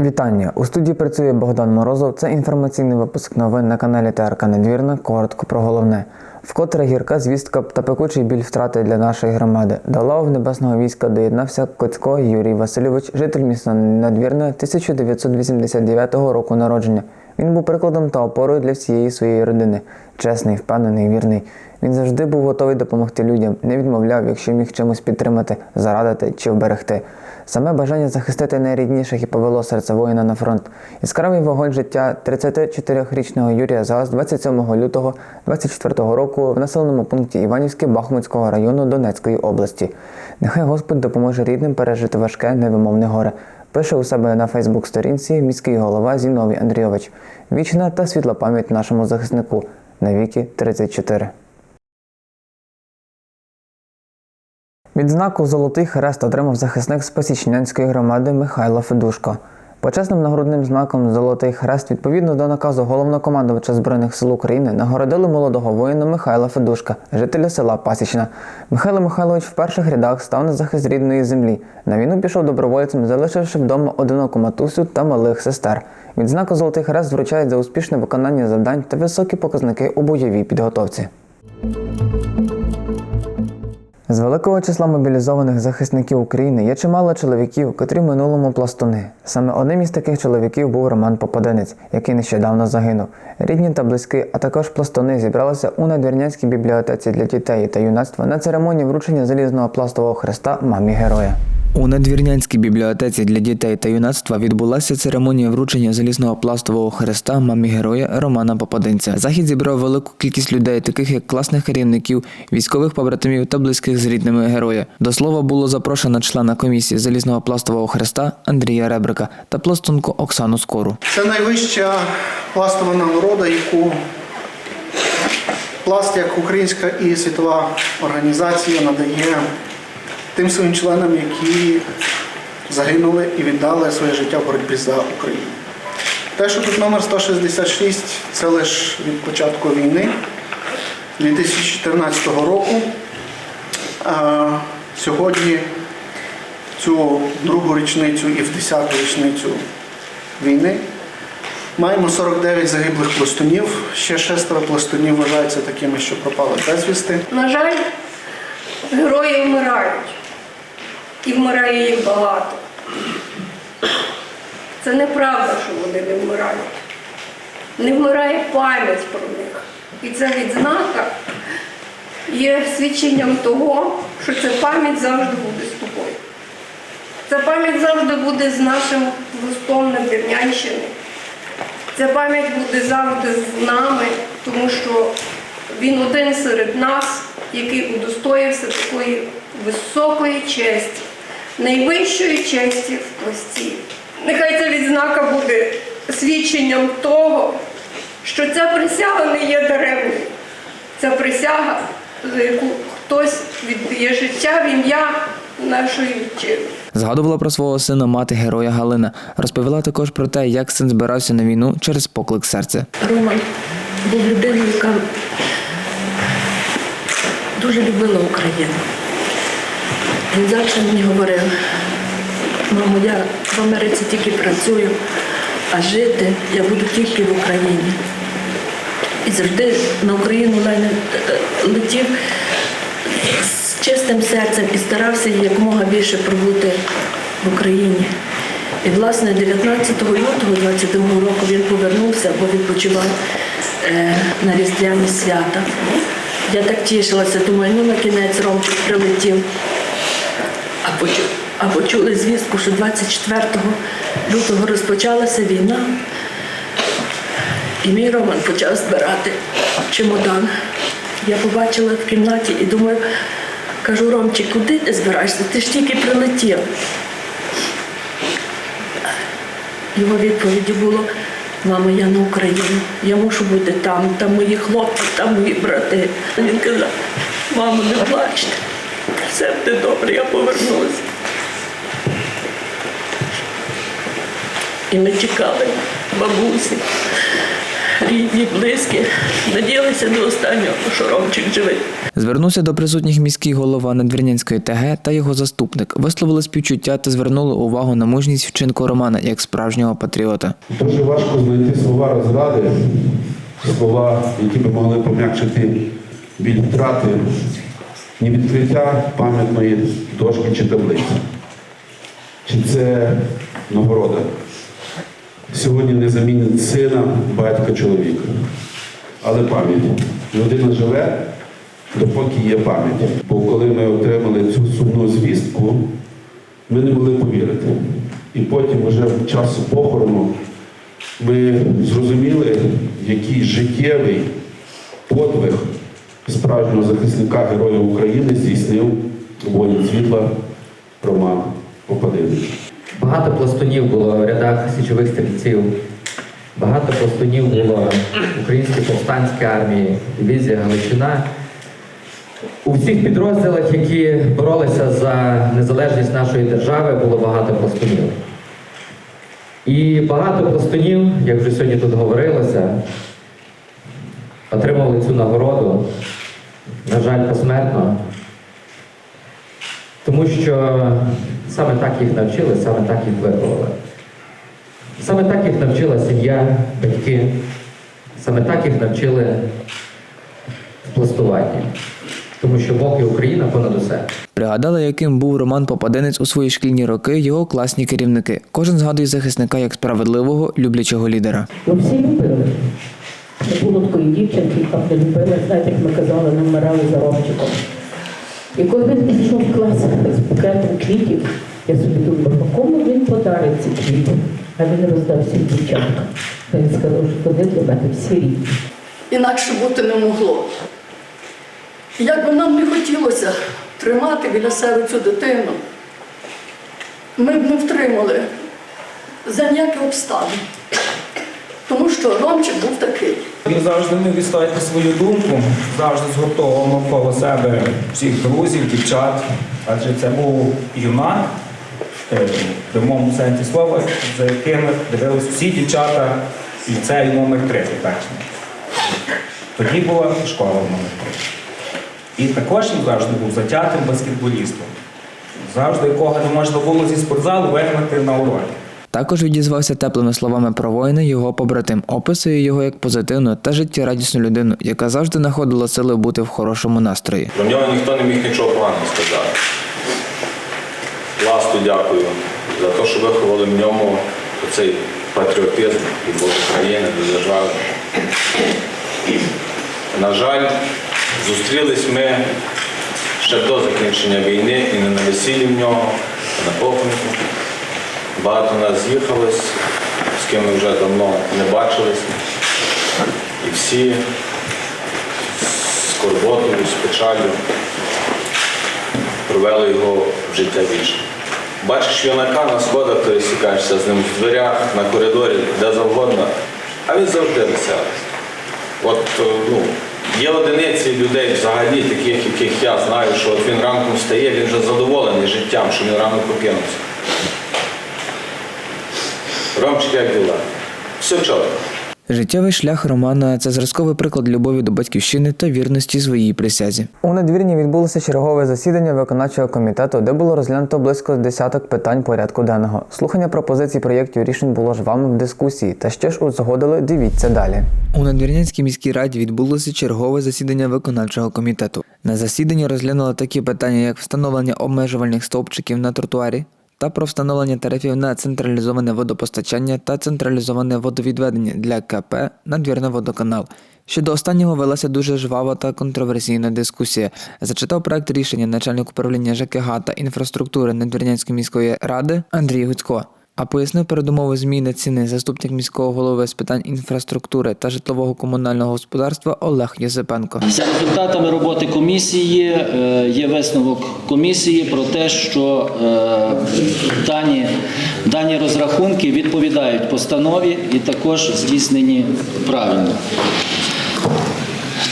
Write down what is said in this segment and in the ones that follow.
Вітання! У студії працює Богдан Морозов. Це інформаційний випуск новин на каналі ТРК Недвірна. Коротко про головне. Вкотре гірка звістка та пекучий біль втрати для нашої громади. До лав небесного війська доєднався Коцько Юрій Васильович, житель міста Надвірна 1989 року народження. Він був прикладом та опорою для всієї своєї родини. Чесний, впевнений, вірний. Він завжди був готовий допомогти людям, не відмовляв, якщо міг чимось підтримати, зарадити чи вберегти. Саме бажання захистити найрідніших і повело серце воїна на фронт. Яскравий вогонь життя 34-річного Юрія згас 27 лютого 24 року в населеному пункті Іванівське Бахмутського району Донецької області. Нехай Господь допоможе рідним пережити важке невимовне горе. Пише у себе на Фейсбук-сторінці міський голова Зіновій Андрійович. Вічна та світла пам'ять нашому захиснику. Навіки 34. Відзнаку Золотий хрест отримав захисник з Посічнянської громади Михайло Федушко. Почесним нагрудним знаком Золотий хрест відповідно до наказу головнокомандувача Збройних сил України нагородили молодого воїна Михайла Федушка, жителя села Пасічна. Михайло Михайлович в перших рядах став на захист рідної землі. На війну пішов добровольцем, залишивши вдома одиноку матусю та малих сестер. Відзнаку Золотий хрест вручають за успішне виконання завдань та високі показники у бойовій підготовці. З великого числа мобілізованих захисників України є чимало чоловіків, котрі в минулому пластуни. Саме одним із таких чоловіків був Роман Попаденець, який нещодавно загинув. Рідні та близькі, а також пластуни зібралися у надвірнянській бібліотеці для дітей та юнацтва на церемонії вручення залізного пластового хреста мамі героя. У надвірнянській бібліотеці для дітей та юнацтва відбулася церемонія вручення залізного пластового хреста мамі героя Романа Попадинця. Захід зібрав велику кількість людей, таких як класних керівників, військових побратимів та близьких з рідними героя. До слова було запрошено члена комісії залізного пластового хреста Андрія Ребрика та пластунку Оксану Скору. Це найвища пластова нагорода, яку пласт як українська і світова організація надає тим своїм членам, які загинули і віддали своє життя в боротьбі за Україну. Те, що тут номер 166, це лише від початку війни 2014 року. А сьогодні цю другу річницю і в 10-ту річницю війни Маємо 49 загиблих пластунів, ще шестеро пластунів вважаються такими, що пропали безвісти. На жаль, герої вмирають. І вмирає їх багато. Це неправда, що вони не вмирають. Не вмирає пам'ять про них. І ця відзнака є свідченням того, що ця пам'ять завжди буде з тобою. Ця пам'ять завжди буде з нашим пластом на Дернянщини. Ця пам'ять буде завжди з нами, тому що він один серед нас, який удостоївся такої високої честі, найвищої честі в пласті. Нехай ця відзнака буде свідченням того, що ця присяга не є даремною. Ця присяга, за яку хтось віддає життя в ім'я нашої вітчизни. Згадувала про свого сина мати героя Галина. Розповіла також про те, як син збирався на війну через поклик серця. Роман був людиною, яка дуже любила Україну. Він завжди мені говорив, мамо, я в Америці тільки працюю, а жити я буду тільки в Україні. І завжди на Україну е, летів з чистим серцем і старався якомога більше пробути в Україні. І, власне, 19 лютого 22 року він повернувся, бо відпочивав е, на Різдвяні свята. Я так тішилася, думаю, ну на кінець Ромчик прилетів. А, почули звістку, що 24 лютого розпочалася війна. І мій Роман почав збирати чемодан. Я побачила в кімнаті і думаю, кажу, Ромчик, куди ти збираєшся? Ти ж тільки прилетів. Його відповіді було, мамо, я на Україну, я мушу бути там, там мої хлопці, там мої брати. Він казав, мамо, не плачте, все буде добре, я повернуся. І ми чекали бабусі. рідні, близькі. Надіялися до останнього, що Ромчик живий. Звернувся до присутніх міський голова Надвірнянської ТГ та його заступник. Висловили співчуття та звернули увагу на мужність вчинку Романа як справжнього патріота. Дуже важко знайти слова розради, слова, які би могли пом'якшити біль втрати, ні відкриття пам'ятної дошки чи таблиці. Чи це нагорода? Сьогодні не замінить сина, батька, чоловіка. Але пам'ять. Людина живе, допоки є пам'ять. Бо коли ми отримали цю сумну звістку, ми не могли повірити. І потім, вже в час похорону, ми зрозуміли, який життєвий подвиг справжнього захисника Героя України здійснив воїн світла Роман Попадинич. Багато пластунів було в рядах січових стрільців, багато пластунів було в Українській повстанській армії, дивізія Галичина. У всіх підрозділах, які боролися за незалежність нашої держави, було багато пластунів. І багато пластунів, як вже сьогодні тут говорилося, отримали цю нагороду, на жаль, посмертно. Тому що саме так їх навчили, саме так їх виховали. Саме так їх навчила сім'я, батьки, саме так їх навчили в пластуванні. Тому що Бог і Україна понад усе. Пригадали, яким був Роман Попадинець у свої шкільні роки його класні керівники. Кожен згадує захисника як справедливого, люблячого лідера. Ми всі любили. Не було такої дівчинки, яка не знаєте, як ми казали, не вмирали за Ромчиком. І коли він пішов в клас з букетом квітів, я собі думаю, «А кому він подарить ці квіти? А він роздав всім дівчаткам. Він сказав, що вони для мене всі рідні. інакше бути не могло. Як би нам не хотілося тримати біля себе цю дитину, ми б не втримали за ніякі обставини. Тому що Ромчик був такий. Він завжди міг відстояти свою думку, завжди згуртовував навколо себе всіх друзів, дівчат. Адже це був юнак, е, в прямому сенсі слова, за якими дивились всі дівчата ліцею номер 3 точно. Тоді була школа номер 3. І також він завжди був затятим баскетболістом. Завжди якого не можна було зі спортзалу вигнати на уроки. Також відізвався теплими словами про воїна його побратим, описує його як позитивну та життєрадісну людину, яка завжди знаходила сили бути в хорошому настрої. Про нього ніхто не міг нічого поганого сказати. Власту дякую за те, що виховали в ньому цей патріотизм і до України, до держави. На жаль, зустрілись ми ще до закінчення війни і не на весіллі в нього, а на похороні. Багато нас з'їхалось, з ким ми вже давно не бачились. І всі з скорботою, з печалю провели його в життя вічне. Бачиш юнака на сходах, пересікаєшся з ним в дверях, на коридорі, де завгодно, а він завжди веселий. От е, ну, є одиниці людей взагалі, таких, яких я знаю, що от він ранком встає, він вже задоволений життям, що він рано прокинувся. Ромчик, як діла? Все чітко. Життєвий шлях Романа це зразковий приклад любові до батьківщини та вірності своїй присязі. У надвірні відбулося чергове засідання виконавчого комітету, де було розглянуто близько десяток питань порядку денного. Слухання пропозицій проєктів рішень було ж вами в дискусії. Та що ж узгодили, дивіться далі. У Надвірнянській міській раді відбулося чергове засідання виконавчого комітету. На засіданні розглянули такі питання, як встановлення обмежувальних стовпчиків на тротуарі, та про встановлення тарифів на централізоване водопостачання та централізоване водовідведення для КП «Надвірний водоканал». Щодо останнього велася дуже жвава та контроверсійна дискусія. Зачитав проект рішення начальник управління ЖКГ та інфраструктури Надвірнянської міської ради Андрій Гуцько. А пояснив передумови зміни ціни заступник міського голови з питань інфраструктури та житлового комунального господарства Олег Єсипенко. За результатами роботи комісії е, є висновок комісії про те, що е, дані, дані розрахунки відповідають постанові і також здійснені правильно.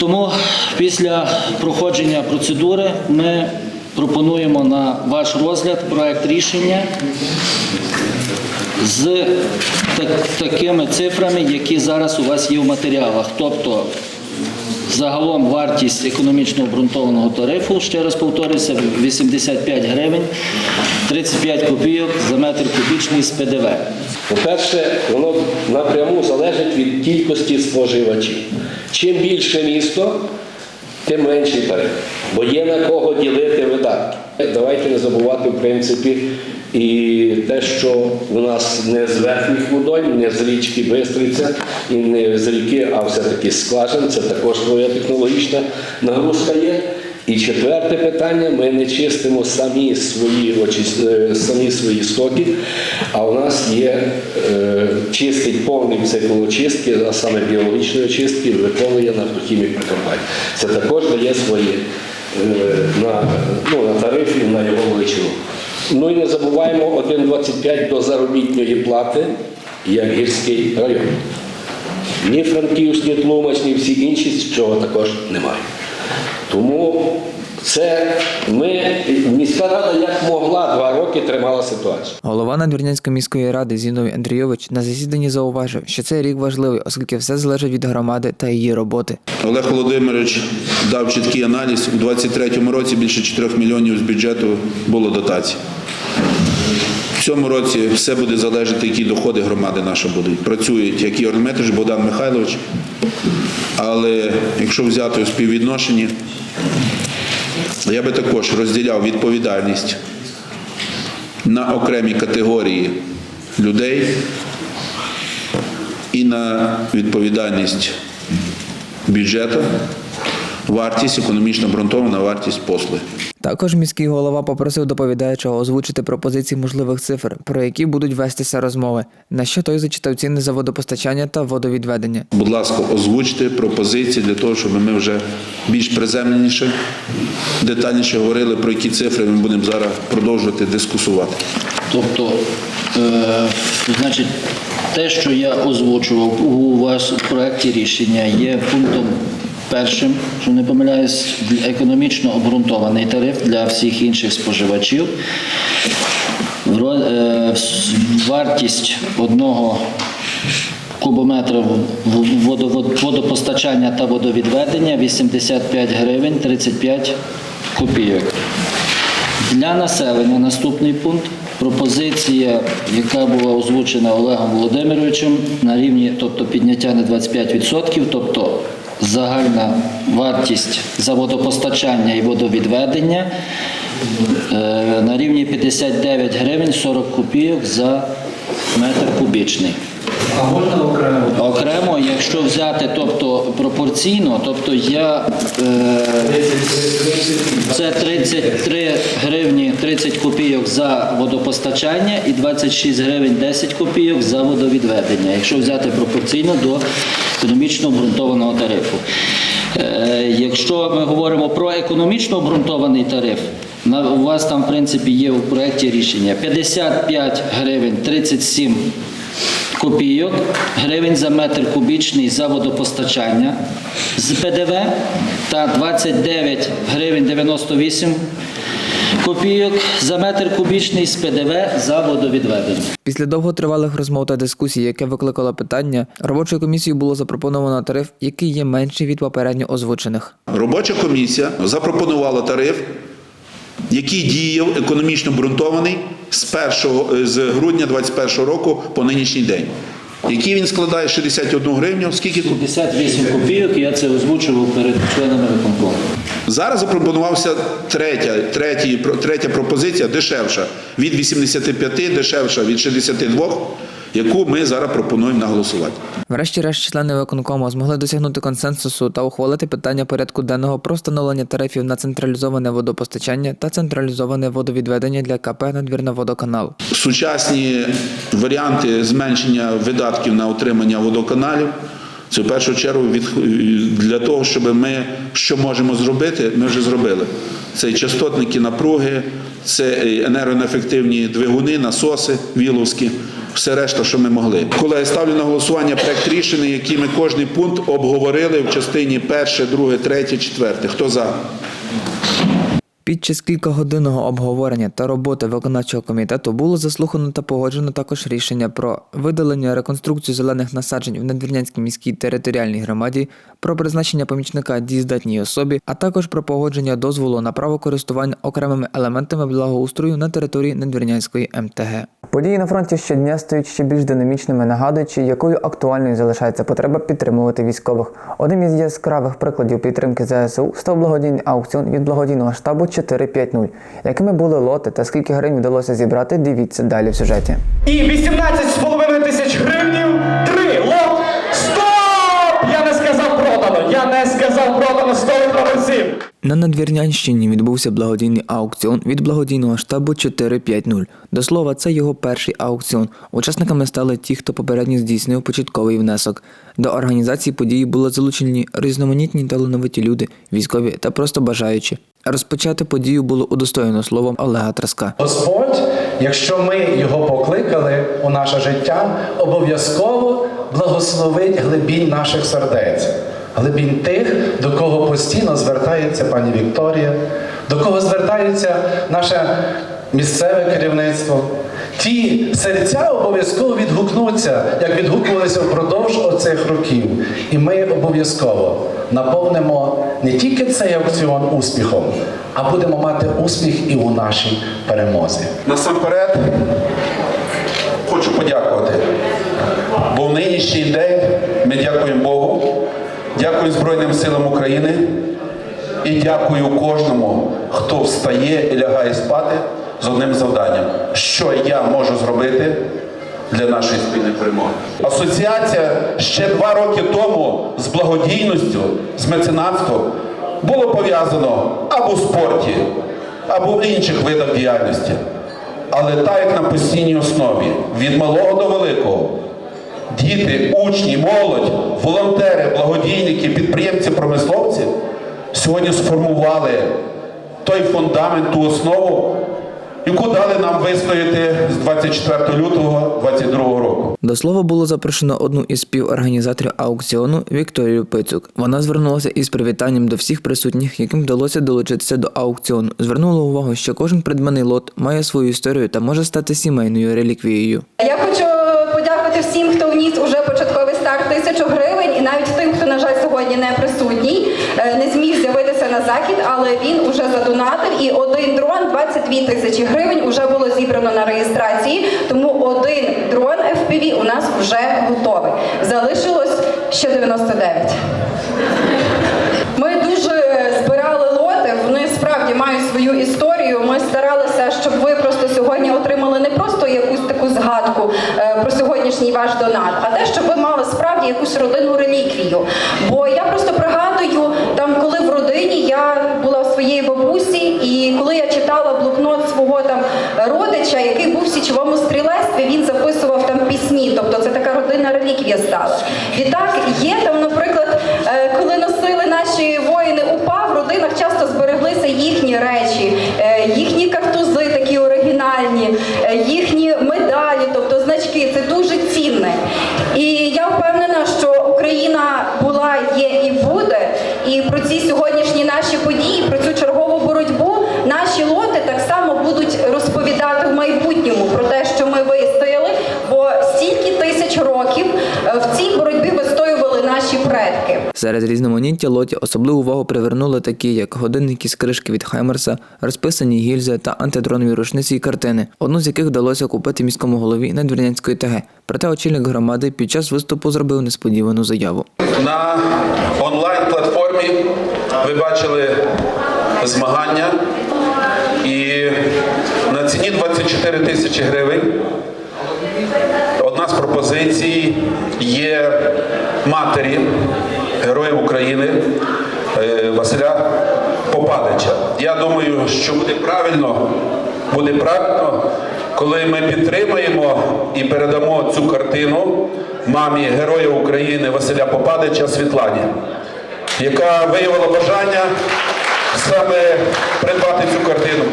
Тому після проходження процедури ми пропонуємо на ваш розгляд проект рішення з так- такими цифрами, які зараз у вас є в матеріалах. Тобто загалом вартість економічно обґрунтованого тарифу, ще раз повторюся, 85 гривень 35 копійок за метр кубічний з ПДВ. По-перше, воно напряму залежить від кількості споживачів. Чим більше місто, тим менший тариф, бо є на кого ділити видатки. Давайте не забувати, в принципі, і те, що у нас не з верхніх водойм, не з річки Бистриця і не з ріки, а все-таки з скважин, це також своя технологічна нагрузка є. І четверте питання: ми не чистимо самі свої е, самі свої стоки, а у нас є е, чистить повний цикл очистки, а саме біологічної очистки, виконує нафтохімік Прикарпаття. Це також дає свої е, на, ну, на тарифі, на його величину. Ну і не забуваємо 1,25 до заробітної плати, як гірський район. Ні Франківськ, ні Тлумач, ні всі інші цього також немає. Тому це ми, міська рада як могла два роки тримала ситуацію. Голова Надвірнянської міської ради Зіновій Андрійович на засіданні зауважив, що цей рік важливий, оскільки все залежить від громади та її роботи. Олег Володимирович дав чіткий аналіз. У 2023 році більше 4 мільйонів з бюджету було дотацій. В цьому році все буде залежати, які доходи громади наша будуть. Працюють як Ігор Дмитрович, Богдан Михайлович. Але якщо взяти у співвідношенні, я би також розділяв відповідальність на окремі категорії людей і на відповідальність бюджету, вартість, економічно обґрунтована вартість послуги. Також міський голова попросив доповідаючого озвучити пропозиції можливих цифр, про які будуть вестися розмови, на що той зачитав ціни за водопостачання та водовідведення. Будь ласка, озвучте пропозиції для того, щоб ми вже більш приземленіше, детальніше говорили, про які цифри ми будемо зараз продовжувати дискусувати. Тобто, е, значить, те, що я озвучував у вас в проєкті рішення, є пунктом першим, що не помиляюсь, економічно обґрунтований тариф для всіх інших споживачів. Е, Вартість одного кубометра водопостачання та водовідведення 85 гривень 35 копійок. Для населення наступний пункт. Пропозиція, яка була озвучена Олегом Володимировичем на рівні, тобто підняття на 25%, тобто загальна вартість за водопостачання і водовідведення е, на рівні 59 гривень 40 копійок за метр кубічний. А можна окремо? Окремо, якщо взяти, тобто пропорційно, тобто я е, це 33 гривні 30 копійок за водопостачання і 26 гривень 10 копійок за водовідведення, якщо взяти пропорційно до економічно обґрунтованого тарифу. Е, Якщо ми говоримо про економічно обґрунтований тариф, на- у вас там в принципі є у проєкті рішення 55 гривень 37 копійок гривень за метр кубічний за водопостачання з ПДВ та 29 гривень 98 копійок за метр кубічний з ПДВ за водовідведення. Після довготривалих розмов та дискусій, яке викликало питання, робочою комісією було запропоновано тариф, який є менший від попередньо озвучених. Робоча комісія запропонувала тариф, який діяв економічно обґрунтований з 1, з грудня 2021 року по нинішній день. Який він складає? 61 гривню, скільки 58 копійок, я це озвучував перед членами виконкому. Зараз запропонувався третя, про- третя пропозиція дешевша. Від 85, дешевша від 62, яку ми зараз пропонуємо на голосувати. Врешті-решт, члени виконкому змогли досягнути консенсусу та ухвалити питання порядку денного про встановлення тарифів на централізоване водопостачання та централізоване водовідведення для КП «Надвірна водоканал». Сучасні варіанти зменшення видатків на утримання водоканалів. Це в першу чергу для того, щоб ми що можемо зробити, ми вже зробили. Це частотники напруги, це енергоефективні двигуни, насоси віловські, все решта, що ми могли. Колеги, ставлю на голосування проект рішення, який ми кожний пункт обговорили в частині перше, друге, третє, четверте. Хто за? Під час кількагодинного обговорення та роботи виконавчого комітету було заслухано та погоджено також рішення про видалення реконструкцію зелених насаджень в Надвірнянській міській територіальній громаді, про призначення помічника дієздатній особі, а також про погодження дозволу на право користування окремими елементами благоустрою на території Надвірнянської МТГ. Події на фронті щодня стають ще більш динамічними, нагадуючи, якою актуальною залишається потреба підтримувати військових. Одним із яскравих прикладів підтримки ЗСУ став благодійний аукціон від благодійного штабу 450. Якими були лоти та скільки гривень вдалося зібрати, дивіться далі в сюжеті. І 18,5 тисяч гривнів. Три. Лот. Стоп! Я не сказав продано. Я не сказав продано 100 гравців. На Надвірнянщині відбувся благодійний аукціон від благодійного штабу 450. До слова, це його перший аукціон. Учасниками стали ті, хто попередньо здійснив початковий внесок. До організації події були залучені різноманітні талановиті люди, військові та просто бажаючі. Розпочати подію було удостоєно словом Олега Траска. Господь, якщо ми його покликали у наше життя, обов'язково благословить глибінь наших сердець, глибінь тих, до кого постійно звертається пані Вікторія, до кого звертається наше місцеве керівництво. Ті серця обов'язково відгукнуться, як відгукувалися впродовж оцих років. І ми обов'язково наповнимо не тільки цей аукціон успіхом, а будемо мати успіх і у нашій перемозі. Насамперед хочу подякувати. Бо в нинішній день ми дякуємо Богу, дякую Збройним силам України і дякую кожному, хто встає і лягає спати з одним завданням, що я можу зробити для нашої спільної перемоги. Асоціація ще два роки тому з благодійністю, з меценатством було пов'язано або в спорті, або в інших видах діяльності. Але так як на постійній основі, від малого до великого, діти, учні, молодь, волонтери, благодійники, підприємці, промисловці сьогодні сформували той фундамент, ту основу, яку дали нам вистояти з 24 лютого 2022 року. До слова було запрошено одну із співорганізаторів аукціону Вікторію Пицюк. Вона звернулася із привітанням до всіх присутніх, яким вдалося долучитися до аукціону. Звернула увагу, що кожен придбаний лот має свою історію та може стати сімейною реліквією. Я хочу подякувати всім, хто вніс уже початковий старт тисячу гривень, і навіть тим, хто, на жаль, сьогодні не присутній, е, не зміг з'явитися на захід, але він уже задонатив. І один дрон 22 тисячі гривень вже було зібрано на реєстрації. Тому один дрон FPV у нас вже готовий. Залишилось ще 99. Ми дуже збирали лоти, вони справді мають свою історію. Ми старалися, щоб ви просто сьогодні отримали не просто якусь згадку е, про сьогоднішній ваш донат, а те, щоб ви мали справді якусь родинну реліквію. Бо я просто пригадую, там, коли в родині я була у своєї бабусі, і коли я читала блокнот свого там родича, який був в січовому стрілецтві, він записував там пісні. Тобто це така родинна реліквія стала. Відтак є там, наприклад, е, коли носили наші воїни УПА, в родинах часто збереглися їхні речі, е, їхні картузи такі оригінальні, е, їхні медалі, тобто значки. Це дуже цінне. І я впевнена, що Україна була, є і буде. І про ці сьогоднішні наші події, про цю чергову боротьбу, наші лоти так само будуть розповідати в майбутньому про те, що ми вистояли, бо стільки тисяч років е, в цій боротьбі вистоювали наші предки. Серед різноманіття лотів особливу увагу привернули такі, як годинники з кришки від Хаймерса, розписані гільзи та антидронові рушниці і картини, одну з яких вдалося купити міському голові Надвірнянської ТГ. Проте очільник громади під час виступу зробив несподівану заяву. На онлайн-платформі ви бачили змагання і на ціні 24 тисячі гривень. Одна з пропозицій є матері Героїв України е, Василя Попадича. Я думаю, що буде правильно, буде правильно, коли ми підтримаємо і передамо цю картину мамі Героя України Василя Попадича Світлані, яка виявила бажання саме придбати цю картину.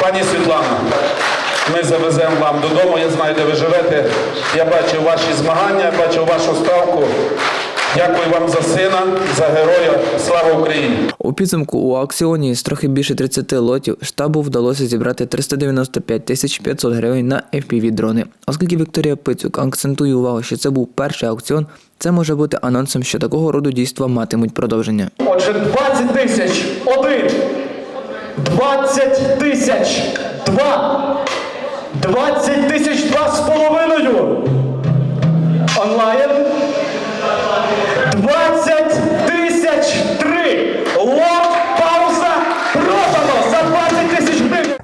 Пані Світлана, ми завеземо вам додому. Я знаю, де ви живете. Я бачив ваші змагання, бачив вашу ставку. Дякую вам за сина, за героя. Слава Україні! У підсумку у аукціоні з трохи більше 30 лотів штабу вдалося зібрати 395 тисяч 500 гривень на FPV-дрони. Оскільки Вікторія Пицюк акцентує увагу, що це був перший аукціон, це може бути анонсом, що такого роду дійства матимуть продовження. Отже, 20 тисяч один. 20 тисяч два. 20 тисяч